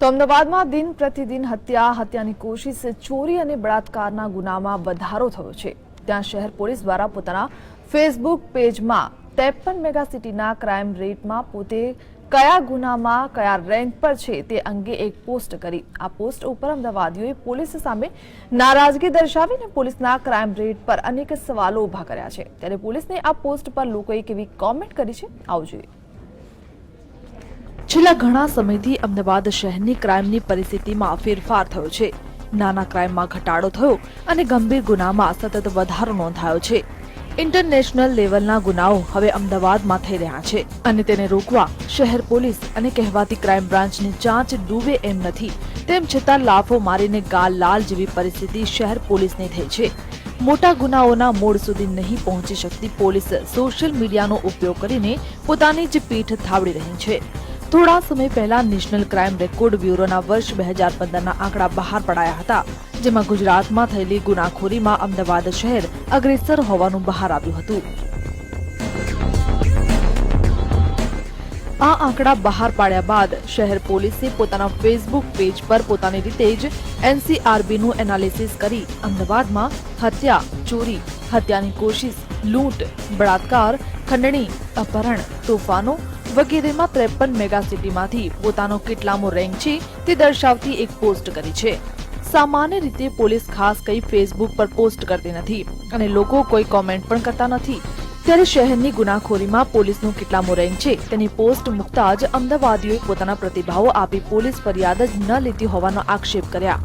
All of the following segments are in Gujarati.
તો અમદાવાદમાં દિન પ્રતિદિન હત્યા, હત્યાની કોશિશ, ચોરી અને બળાત્કારના ગુનામાં વધારો થયો છે. ત્યાં શહેર પોલીસ દ્વારા પોતાના ફેસબુક પેજમાં ત્રેપન મેગાસિટીના ક્રાઇમ રેટમાં પોતે કયા ગુનામાં કયા રેન્ક પર છે તે અંગે એક પોસ્ટ કરી. આ પોસ્ટ ઉપર અમદાવાદીઓએ પોલીસ સામે નારાજગી દર્શાવીને પોલીસના ક્રાઇમ રેટ પર અનેક સવાલો ઊભા કર્યા છે. ત્યારે પોલીસને આ પોસ્ટ પર લોકોએ કેવી કોમેન્ટ કરી છે? આવું જોઈએ. છેલ્લા ઘણા સમયથી અમદાવાદ શહેરની ક્રાઇમની પરિસ્થિતિમાં ફેરફાર થયો છે. નાના ક્રાઇમમાં ઘટાડો થયો અને ગંભીર ગુનામાં સતત વધારો નોંધાયો છે. ઇન્ટરનેશનલ લેવલના ગુનાઓ હવે અમદાવાદમાં થઈ રહ્યા છે અને તેને રોકવા શહેર પોલીસ અને કહેવાતી ક્રાઇમ બ્રાન્ચની ચાંચ ડૂબે એમ નથી. તેમ છતાં લાફો મારીને ગાલ લાલ જેવી પરિસ્થિતિ શહેર પોલીસની થઈ છે. મોટા ગુનાઓના મૂળ સુધી નહીં પહોંચી શકતી પોલીસ સોશિયલ મીડિયાનો ઉપયોગ કરીને પોતાની જ પીઠ થાવડી રહી છે. થોડા સમય પહેલા નેશનલ ક્રાઇમ રેકોર્ડ બ્યુરોના વર્ષ બે હજાર પંદરના આંકડા બહાર પડાયા હતા, જેમાં ગુજરાતમાં થયેલી ગુનાખોરીમાં અમદાવાદ શહેર અગ્રેસર હોવાનું બહાર આવ્યું હતું. આ આંકડા બહાર પાડ્યા બાદ શહેર પોલીસે પોતાના ફેસબુક પેજ પર પોતાની રીતે જ એનસીઆરબીનું એનાલિસિસ કરી અમદાવાદમાં હત્યા, ચોરી, હત્યાની કોશિશ, લૂંટ, બળાત્કાર, ખંડણી, અપહરણ, તોફાનો વગેરેમાં ત્રેપન મેગાસિટીમાંથી પોતાનો કેટલામો રેન્ક છે તે દર્શાવતી એક પોસ્ટ કરી છે. સામાન્ય રીતે પોલીસ ખાસ કઈ ફેસબુક પર પોસ્ટ કરતી નથી અને લોકો કોઈ કોમેન્ટ પણ કરતા નથી. ત્યારે શહેરની ગુનાખોરીમાં પોલીસનું કેટલામો રેન્ક છે તેની પોસ્ટ મૂકતા જ અમદાવાદીઓએ પોતાના પ્રતિભાવો આપી પોલીસ ફરિયાદ જ ન લીધી હોવાનો આક્ષેપ કર્યા.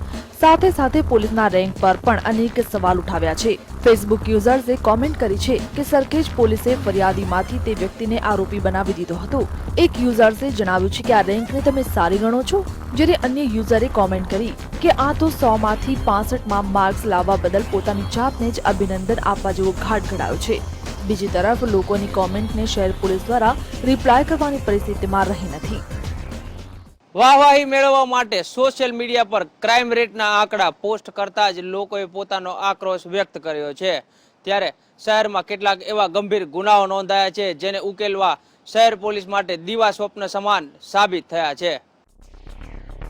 સાથે સાથે પોલીસના રેન્ક પર પણ અનેક સવાલ ઉઠાવ્યા છે. ફેસબુક યુઝર્સે કોમેન્ટ કરી છે કે સરખેજ પોલીસે ફરિયાદીમાંથી તે વ્યક્તિને આરોપી બનાવી દીધો હતો. એક યુઝર્સે જણાવ્યું છે કે આ રેન્કને તમે સારી ગણો છો, જ્યારે અન્ય યુઝરે કોમેન્ટ કરી કે આ તો સો માંથી પાસઠમાં માર્ક્સ લાવવા બદલ પોતાની જાતને જ અભિનંદન આપવા જેવો ઘાટ ઘડાયો છે. બીજી તરફ લોકોની કોમેન્ટને શહેર પોલીસ દ્વારા રિપ્લાય કરવાની પરિસ્થિતિમાં રહી નથી. વાહવાહી મેળવવા માટે સોશિયલ મીડિયા પર ક્રાઇમ રેટના આંકડા પોસ્ટ કરતા જ લોકોએ પોતાનો આક્રોશ વ્યક્ત કર્યો છે. ત્યારે શહેરમાં કેટલાક એવા ગંભીર ગુનાઓ નોંધાયા છે, જેને ઉકેલવા શહેર પોલીસ માટે દીવા સ્વપ્ન સમાન સાબિત થયા છે.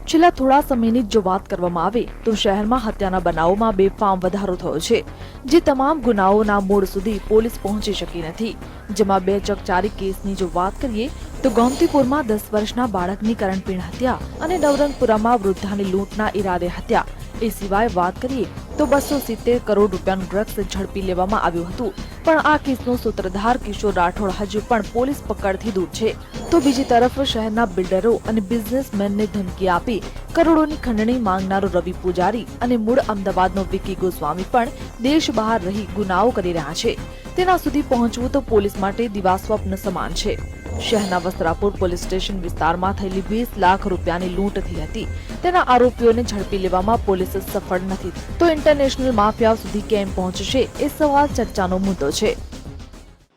છેલ્લા થોડા સમયની જ વાત કરવામાં આવે, તો શહેરમાં હત્યાના બનાવોમાં બેફામ વધારો થયો છે, જે તમામ ગુનાઓના મૂળ સુધી પોલીસ પહોંચી શકી નથી. જેમાં બે ચકચારી કેસની જો વાત કરીએ તો ગોમતીપુરમાં દસ વર્ષના બાળકની કરણપીણ હત્યા અને નવરંગપુરામાં વૃદ્ધાની લૂંટના ઈરાદે હત્યા. એ સિવાય વાત કરીએ તો બસો સિત્તેર કરોડ રૂપિયાનું ડ્રગ્સ ઝડપી લેવામાં આવ્યું હતું. પણ આ કેસનો સૂત્રધાર કિશોર રાઠોડ હજુ પણ પોલીસ પકડથી દૂર છે. તો બીજી તરફ શહેરના બિલ્ડરો અને બિઝનેસમેનને ધમકી આપી કરોડોની ખંડણી માંગનારો રવિ પૂજારી અને મૂળ અમદાવાદનો વિકી ગોસ્વામી પણ દેશ બહાર રહી ગુનાઓ કરી રહ્યા છે. તેના સુધી પહોંચવું તો પોલીસ માટે દિવાસ્વપ્ન સમાન છે. શહેરના વસ્ત્રાપુર પોલીસ સ્ટેશન વિસ્તારમાં થયેલી વીસ લાખ રૂપિયાની લૂંટ થઈ હતી. તેના આરોપીઓને ઝડપી લેવામાં પોલીસ સફળ નથી. તો ઇન્ટરનેશનલ માફિયાઓ સુધી કેમ પહોંચશે એ સવાલ ચર્ચાનો મુદ્દો છે.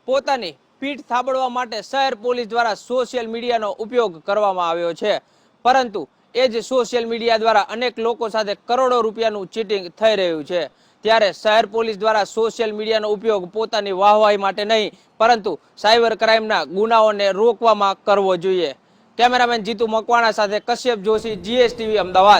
પોતાની પીઠ થાબડવા માટે શહેર પોલીસ દ્વારા સોશિયલ મીડિયાનો ઉપયોગ કરવામાં આવ્યો છે. પરંતુ એ જ સોશિયલ મીડિયા દ્વારા અનેક લોકો સાથે કરોડો રૂપિયાનું ચીટિંગ થઈ રહ્યું છે. ત્યારે શહેર પોલીસ દ્વારા સોશિયલ મીડિયાનો ઉપયોગ પોતાની વાહવાહી માટે નહીં, પરંતુ સાયબર ક્રાઇમના ગુનાઓને રોકવામાં કરવો જોઈએ. કેમેરામેન જીતુ મકવાણા સાથે કશ્યપ જોશી, જીએસટીવી અમદાવાદ.